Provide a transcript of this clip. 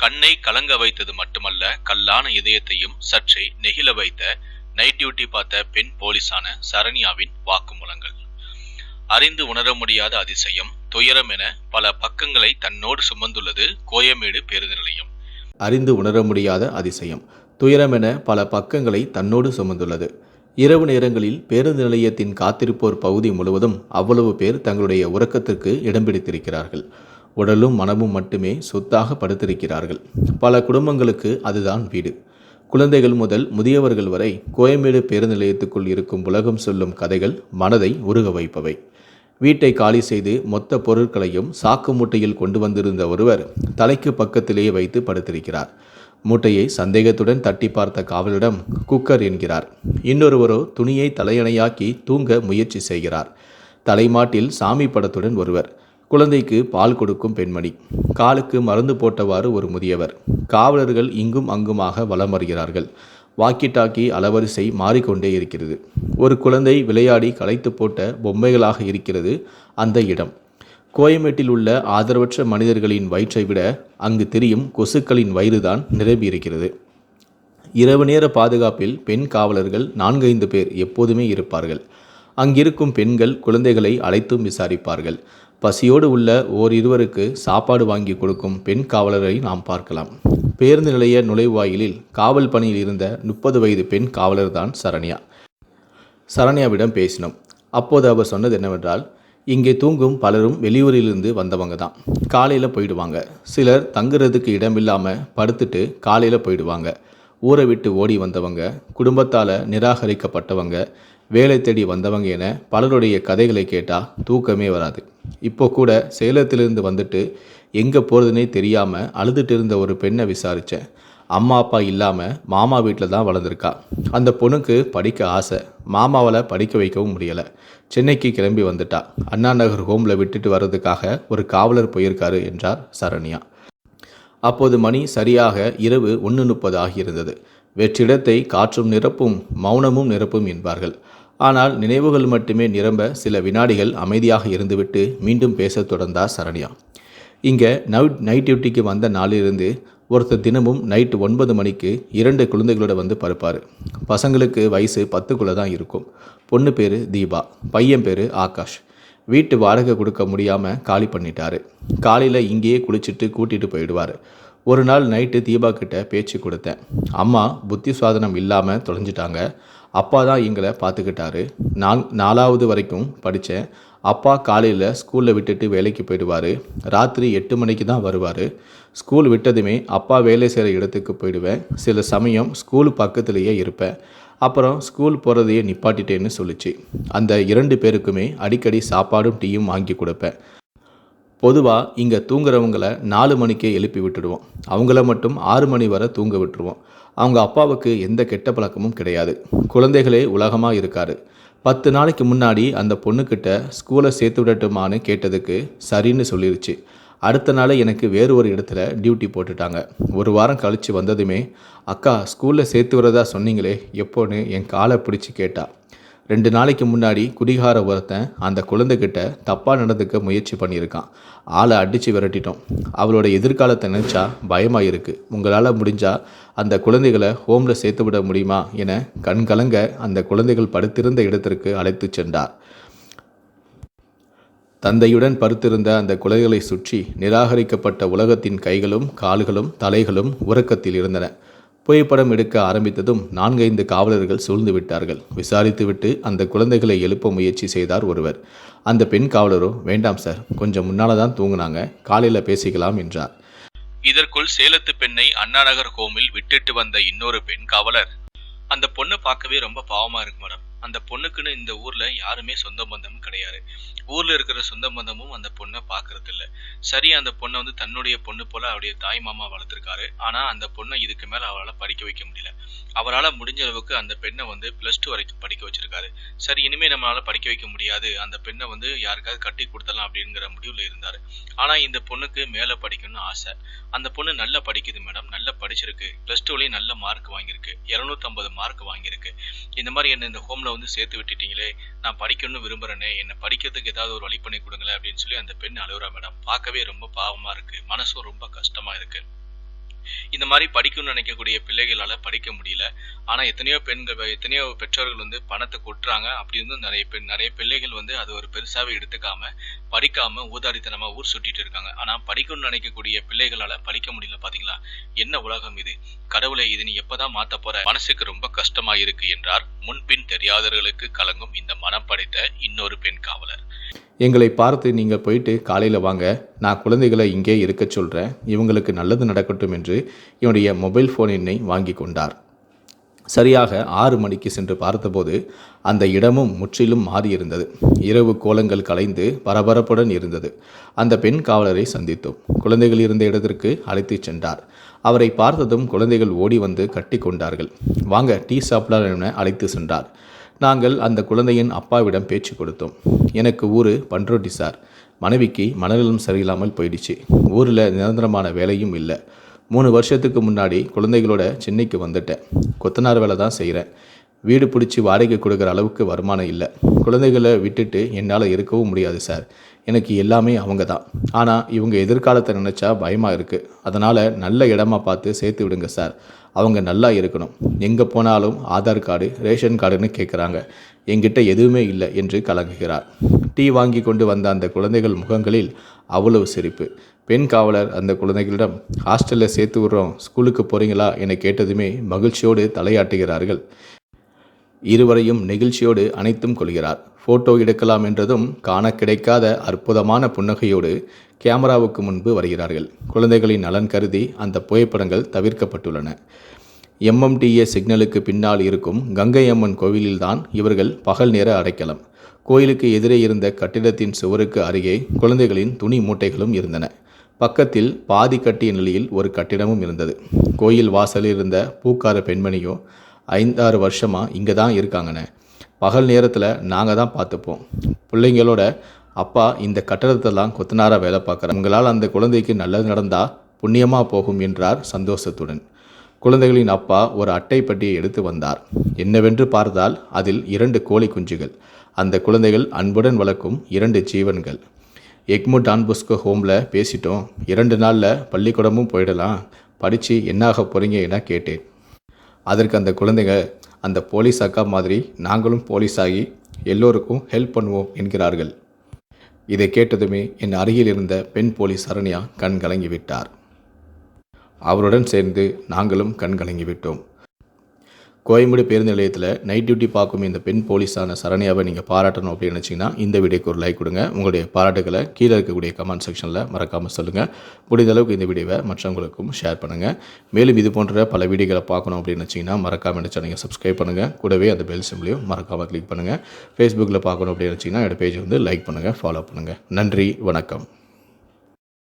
கண்ணை கலங்க வைத்தது மட்டுமல்ல கல்லான இதயத்தையும் சற்றே நெகிழ வைத்த நைட் டியூட்டி பார்த்த பெண் போலீஸான சரண்யாவின் வாக்குமூலங்கள். அறிந்து உணர முடியாத அதிசயம் துயரம் என பல பக்கங்களை தன்னோடு சுமந்துள்ளது கோயமேடு பேருந்து நிலையம். அறிந்து உணர முடியாத அதிசயம் துயரமென பல பக்கங்களை தன்னோடு சுமந்துள்ளது. இரவு நேரங்களில் பேருந்து நிலையத்தின் காத்திருப்போர் பகுதி முழுவதும் அவ்வளவு பேர் தங்களுடைய உறக்கத்திற்கு இடம் பிடித்திருக்கிறார்கள். உடலும் மனமும் மட்டுமே சொத்தாக படுத்திருக்கிறார்கள். பல குடும்பங்களுக்கு அதுதான் வீடு. குழந்தைகள் முதல் முதியவர்கள் வரை கோயம்பேடு பேருந்து நிலையத்துக்குள் இருக்கும் உலகம் சொல்லும் கதைகள் மனதை உருக வைப்பவை. வீட்டை காலி செய்து மொத்த பொருட்களையும் சாக்கு மூட்டையில் கொண்டு வந்திருந்த ஒருவர் தலைக்கு பக்கத்திலேயே வைத்து படுத்திருக்கிறார். மூட்டையை சந்தேகத்துடன் தட்டி பார்த்த காவலிடம் குக்கர் என்கிறார். இன்னொருவரோ துணியை தலையணையாக்கி தூங்க முயற்சி செய்கிறார். தலைமாட்டில் சாமி படத்துடன் ஒருவர் குழந்தைக்கு பால் கொடுக்கும் பெண்மணி. காலுக்கு மருந்து போட்டவாறு ஒரு முதியவர். காவலர்கள் இங்கும் அங்குமாக வலம் வருகிறார்கள். வாக்கி டாக்கி அலவரிசை மாறிக்கொண்டே இருக்கிறது. ஒரு குழந்தை விளையாடி களைத்து போட்ட பொம்மைகளாக இருக்கிறது அந்த இடம். கோயம்பேட்டில் உள்ள ஆதரவற்ற மனிதர்களின் வயிற்றை விட அங்கு தெரியும் கொசுக்களின் வயிறுதான் நிரம்பியிருக்கிறது இரவு நேர பாதுகாப்பில் பெண் காவலர்கள் நான்கைந்து பேர் எப்போதுமே இருப்பார்கள். அங்கிருக்கும் பெண்கள் குழந்தைகளை அழைத்தும் விசாரிப்பார்கள். பசியோடு உள்ள ஓர் இருவருக்கு சாப்பாடு வாங்கி கொடுக்கும் பெண் காவலரை நாம் பார்க்கலாம். பேருந்து நிலைய நுழைவாயிலில் காவல் பணியில் இருந்த முப்பது வயது பெண் காவலர்தான் சரண்யா. சரண்யாவிடம் பேசினோம். அப்போது அவர் சொன்னது என்னவென்றால் இங்கே தூங்கும் பலரும் வெளியூரிலிருந்து வந்தவங்க தான். காலையில் போயிடுவாங்க. சிலர் தங்குறதுக்கு இடமில்லாமல் படுத்துட்டு காலையில் போயிடுவாங்க. ஊரை விட்டு ஓடி வந்தவங்க குடும்பத்தால் நிராகரிக்கப்பட்டவங்க வேலை தேடி வந்தவங்க என பலருடைய கதைகளை கேட்டால் தூக்கமே வராது. இப்போ கூட சேலத்திலிருந்து வந்துட்டு எங்கே போகிறதுனே தெரியாமல் அழுதுட்டு இருந்த ஒரு பெண்ணை விசாரித்தேன் அம்மா அப்பா இல்லாமல் மாமா வீட்டில் தான் வளர்ந்துருக்கா. அந்த பொண்ணுக்கு படிக்க ஆசை. மாமாவில் படிக்க வைக்கவும் முடியலை. சென்னைக்கு கிளம்பி வந்துட்டா. அண்ணா நகர் ஹோமில் விட்டுட்டு வர்றதுக்காக ஒரு காவலர் போயிருக்காரு என்றார் சரண்யா. அப்போது மணி சரியாக இரவு ஒன்று முப்பது ஆகியிருந்தது. வெற்றிடத்தை காற்றும் நிரப்பும் மௌனமும் நிரப்பும் என்பார்கள். ஆனால் நினைவுகள் மட்டுமே நிரம்ப சில வினாடிகள் அமைதியாக இருந்துவிட்டு மீண்டும் பேசத் தொடர்ந்தார் சரண்யா. இங்கே நைட் நைட் டியூட்டிக்கு வந்த நாளிலிருந்து ஒருத்தர் தினமும் நைட்டு ஒன்பது மணிக்கு இரண்டு குழந்தைகளோட வந்து பருப்பார் பசங்களுக்கு வயசு பத்துக்குள்ளே தான் இருக்கும். பொண்ணு பேர் தீபா பையன் பேர் ஆகாஷ். வீட்டு வாடகை கொடுக்க முடியாமல் காலி பண்ணிட்டாரு. காலையில் இங்கேயே குளிச்சுட்டு கூட்டிகிட்டு போயிடுவார். ஒரு நாள் நைட்டு தீபா கிட்ட பேச்சு கொடுத்தேன். அம்மா புத்தி சுவாதனம் இல்லாமல் தொலைஞ்சிட்டாங்க. அப்பா தான் எங்களை பார்த்துக்கிட்டாரு நான் நாலாவது வரைக்கும் படித்தேன் அப்பா காலையில் ஸ்கூலில் விட்டுட்டு வேலைக்கு போயிடுவார். ராத்திரி எட்டு மணிக்கு தான் வருவார். ஸ்கூல் விட்டதுமே அப்பா வேலை செய்கிற இடத்துக்கு போயிடுவேன். சில சமயம் ஸ்கூல் பக்கத்துலேயே இருப்பேன். அப்புறம் ஸ்கூல் போகிறதையே நிப்பாட்டிட்டேன்னு சொல்லிச்சு. அந்த இரண்டு பேருக்குமே அடிக்கடி சாப்பாடும் டீயும் வாங்கி கொடுப்பேன். பொதுவாக இங்கே தூங்குறவங்கள நாலு மணிக்கே எழுப்பி விட்டுடுவோம். அவங்கள மட்டும் ஆறு மணி வரை தூங்க விட்டுருவோம். அவங்க அப்பாவுக்கு எந்த கெட்ட பழக்கமும் கிடையாது. குழந்தைகளே உலகமாக இருக்காரு. பத்து நாளைக்கு முன்னாடி அந்த பொண்ணுக்கிட்ட ஸ்கூலை சேர்த்து விடட்டுமான்னு கேட்டதுக்கு சரின்னு சொல்லிருச்சு. அடுத்த நாள் எனக்கு வேறு ஒரு இடத்துல டியூட்டி போட்டுட்டாங்க. ஒரு வாரம் கழித்து வந்ததுமே அக்கா ஸ்கூலில் சேர்த்து வரதா சொன்னீங்களே எப்போன்னு என் காலை பிடிச்சி கேட்டா. ரெண்டு நாளைக்கு முன்னாடி குடிகார ஒருத்தன் அந்த குழந்தைகிட்ட தப்பாக நடந்துக்க முயற்சி பண்ணியிருக்கான். ஆளை அடித்து விரட்டிட்டோம். அவளோட எதிர்காலத்தை நினச்சா பயமாக இருக்குது உங்களால் முடிஞ்சால் அந்த குழந்தைகளை ஹோமில் சேர்த்து விட முடியுமா என கண் கலங்க அந்த குழந்தைகள் படுத்திருந்த இடத்திற்கு அழைத்து சென்றார். தந்தையுடன் படுத்திருந்த அந்த குழந்தைகளை சுற்றி நிராகரிக்கப்பட்ட உலகத்தின் கைகளும் கால்களும் தலைகளும் உறக்கத்தில் இருந்தன. புகைப்படம் எடுக்க ஆரம்பித்ததும் நான்கைந்து காவலர்கள் சூழ்ந்து விட்டார்கள். விசாரித்துவிட்டு அந்த குழந்தைகளை எழுப்ப முயற்சி செய்தார் ஒருவர். அந்த பெண் காவலரோ வேண்டாம் சார் கொஞ்சம் முன்னால தான் தூங்குனாங்க காலையில் பேசிக்கலாம் என்றார். இதற்குள் சேலத்து பெண்ணை அண்ணாநகர் ஹோமில் விட்டுட்டு வந்த இன்னொரு பெண் காவலர். அந்த பொண்ணை பார்க்கவே ரொம்ப பாவமா இருக்கு மேடம். அந்த பொண்ணுக்குன்னு இந்த ஊர்ல யாருமே சொந்த பந்தமும் கிடையாது. ஊர்ல இருக்கிற சொந்த பந்தமும் அந்த பொண்ணை பாக்குறது இல்ல சரி அந்த பொண்ணை வந்து தன்னுடைய பொண்ணு போல அவருடைய தாய் மாமா வளர்த்திருக்காரு. ஆனா அந்த பொண்ணை இதுக்கு மேல அவரால் படிக்க வைக்க முடியல. அவரால் முடிஞ்ச அளவுக்கு அந்த பெண்ணை வந்து பிளஸ் டூ வரைக்கும் படிக்க வச்சிருக்காரு. சரி இனிமே நம்மளால படிக்க வைக்க முடியாது. அந்த பெண்ணை வந்து யாருக்காவது கட்டி கொடுத்தலாம் அப்படிங்கிற முடிவுல இருந்தாரு. ஆனா இந்த பொண்ணுக்கு மேல படிக்கணும்னு ஆசை. அந்த பொண்ணு நல்லா படிக்குது மேடம் நல்லா படிச்சிருக்கு. பிளஸ் டூலயும் நல்ல மார்க் வாங்கியிருக்கு. 250 மார்க் வாங்கியிருக்கு. இந்த மாதிரி என்ன இந்த ஹோம்ல வந்து சேர்த்து விட்டுட்டீங்களே நான் படிக்கணும்னு விரும்புறேனே என்னை படிக்கிறதுக்கு ஏதாவது ஒரு வழி பண்ணி கொடுங்களேன் அப்படின்னு சொல்லி அந்த பெண் அழுகுறா மேடம். பார்க்கவே ரொம்ப பாவமாக இருக்கு. மனசும் ரொம்ப கஷ்டமா இருக்கு. இந்த மாதிரி படிக்கணும்னு நினைக்கக்கூடிய பிள்ளைகளால படிக்க முடியல. ஆனா எத்தனையோ பெண்கள் எத்தனையோ பெற்றோர்கள் வந்து பணத்தை கொட்டுறாங்க. அப்படி இருந்தும் நிறைய பெண் நிறைய பிள்ளைகள் வந்து அது ஒரு பெருசாகவே எடுத்துக்காம படிக்காம ஊதாரித்தனமா ஊர் சுட்டிட்டு இருக்காங்க. ஆனா படிக்கணும்னு நினைக்கக்கூடிய பிள்ளைகளால படிக்க முடியல பார்த்தீங்களா என்ன உலகம் இது? கடவுளை இது நீ எப்பதான் மாற்ற போற? மனசுக்கு ரொம்ப கஷ்டமா இருக்கு என்றார். முன்பின் தெரியாதவர்களுக்கு கலங்கும் இந்த மனம் படைத்த இன்னொரு பெண் காவலர். எங்களை பார்த்து நீங்கள் போயிட்டு காலையில் வாங்க. நான் குழந்தைகளை இங்கே இருக்க சொல்கிறேன் இவங்களுக்கு நல்லது நடக்கட்டும் என்று என்னுடைய மொபைல் ஃபோன் எண்ணை வாங்கி கொண்டார். சரியாக ஆறு மணிக்கு சென்று பார்த்தபோது அந்த இடமும் முற்றிலும் மாறியிருந்தது. இரவு கோலங்கள் கலைந்து பரபரப்புடன் இருந்தது. அந்த பெண் காவலரை சந்தித்தோம். குழந்தைகள் இருந்த இடத்திற்கு அழைத்துச் சென்றார். அவரை பார்த்ததும் குழந்தைகள் ஓடி வந்து கட்டி கொண்டார்கள். வாங்க டீ சாப்பிடலாம் என அழைத்து சென்றார். நாங்கள் அந்த குழந்தையின் அப்பாவிடம் பேச்சு கொடுத்தோம். எனக்கு ஊர் பன்ருட்டி சார். மனைவிக்கு மனநலம் சரியில்லாமல் போயிடுச்சு. ஊரில் நிரந்தரமான வேலையும் இல்லை. மூணு வருஷத்துக்கு முன்னாடி குழந்தைகளோட சென்னைக்கு வந்துட்டேன். கொத்தனார் வேலை தான் செய்கிறேன் வீடு பிடிச்சி வாடகை கொடுக்குற அளவுக்கு வருமானம் இல்லை. குழந்தைகளை விட்டுட்டு என்னால் இருக்கவும் முடியாது சார். எனக்கு எல்லாமே அவங்க தான். ஆனால் இவங்க எதிர்காலத்தை நினச்சா பயமாக இருக்குது அதனால் நல்ல இடமா பார்த்து சேர்த்து விடுங்க சார். அவங்க நல்லா இருக்கணும். எங்கே போனாலும் ஆதார் கார்டு ரேஷன் கார்டுன்னு கேட்குறாங்க எங்கிட்ட எதுவுமே இல்லை என்று கலங்குகிறார். டீ வாங்கி கொண்டு வந்த அந்த குழந்தைகள் முகங்களில் அவ்வளவு சிரிப்பு. பெண் காவலர் அந்த குழந்தைகளிடம் ஹாஸ்டலில் சேர்த்து விடுறோம். ஸ்கூலுக்கு போகிறீங்களா என கேட்டதுமே மகிழ்ச்சியோடு தலையாட்டுகிறார்கள். இருவரையும் நெகிழ்ச்சியோடு அணைத்தும் கொள்கிறார். ஃபோட்டோ எடுக்கலாம் என்றதும் காண கிடைக்காத அற்புதமான புன்னகையோடு கேமராவுக்கு முன்பு வருகிறார்கள். குழந்தைகளின் நலன் கருதி அந்த புகைப்படங்கள் தவிர்க்கப்பட்டுள்ளன. எம்எம்டிஏ சிக்னலுக்கு பின்னால் இருக்கும் கங்கை அம்மன் கோவிலில்தான் இவர்கள் பகல் நேர அடைக்கலம். கோயிலுக்கு எதிரே இருந்த கட்டிடத்தின் சுவருக்கு அருகே குழந்தைகளின் துணி மூட்டைகளும் இருந்தன. பக்கத்தில் பாதி கட்டிய நிலையில் ஒரு கட்டிடமும் இருந்தது. கோயில் வாசலில் இருந்த பூக்கார பெண்மணியோ ஐந்தாறு வருஷமாக இங்கே தான் இருக்காங்கண்ணே பகல் நேரத்தில் நாங்கள் தான் பார்த்துப்போம். பிள்ளைங்களோட அப்பா இந்த கட்டடத்தெல்லாம் கொத்தனாராக வேலை பார்க்குறேன் உங்களால் அந்த குழந்தைக்கு நல்லது நடந்தால் புண்ணியமாக போகும் என்றார் சந்தோஷத்துடன். குழந்தைகளின் அப்பா ஒரு அட்டை பட்டியை எடுத்து வந்தார். என்னவென்று பார்த்தால் அதில் இரண்டு கோழி குஞ்சுகள். அந்த குழந்தைகள் அன்புடன் வளர்க்கும் இரண்டு ஜீவன்கள். எக்மு டான்புஸ்கோ ஹோமில் பேசிட்டோம். இரண்டு நாளில் பள்ளிக்கூடமும் போயிடலாம். படித்து என்னாக போகிறீங்க என கேட்டேன். அதற்கு அந்த குழந்தைங்க அந்த போலீஸ் அக்கா மாதிரி நாங்களும் போலீஸ் ஆகி எல்லோருக்கும் ஹெல்ப் பண்ணுவோம் என்கிறார்கள். இதை கேட்டதுமே என் அருகில் இருந்த பெண் போலீஸ் சரண்யா கண் விட்டார். அவருடன் சேர்ந்து நாங்களும் கண் விட்டோம். கோயம்பேடு பேருந்து நிலையத்தில் நைட் டியூட்டி பார்க்கும் இந்த பெண் போலீஸான சரண்யாவை நீங்கள் பாராட்டணும் அப்படின்னு நினச்சிங்கன்னா இந்த வீடியோக்கு ஒரு லைக் கொடுங்க. உங்களுடைய பாராட்டுகளை கீழே இருக்கக்கூடிய கமெண்ட் செக்ஷனில் மறக்காமல் சொல்லுங்கள் முடிந்த அளவுக்கு இந்த வீடியோவை மற்றவங்களுக்கும் ஷேர் பண்ணுங்கள் மேலும் இது போன்ற பல வீடியோக்களை பார்க்கணும் அப்படின்னு நினச்சிங்கன்னா மறக்காமல் நினச்சா நீங்கள் சப்ஸ்கிரைப் பண்ணுங்கள் கூடவே அந்த பெல் சிம்லையும் மறக்காமல் கிளிக் பண்ணுங்கள் ஃபேஸ்புக்கில் பார்க்கணும் அப்படின்னு நினச்சிங்கன்னா என்னோட பேஜ் வந்து லைக் பண்ணுங்கள் ஃபாலோ பண்ணுங்கள் நன்றி வணக்கம்.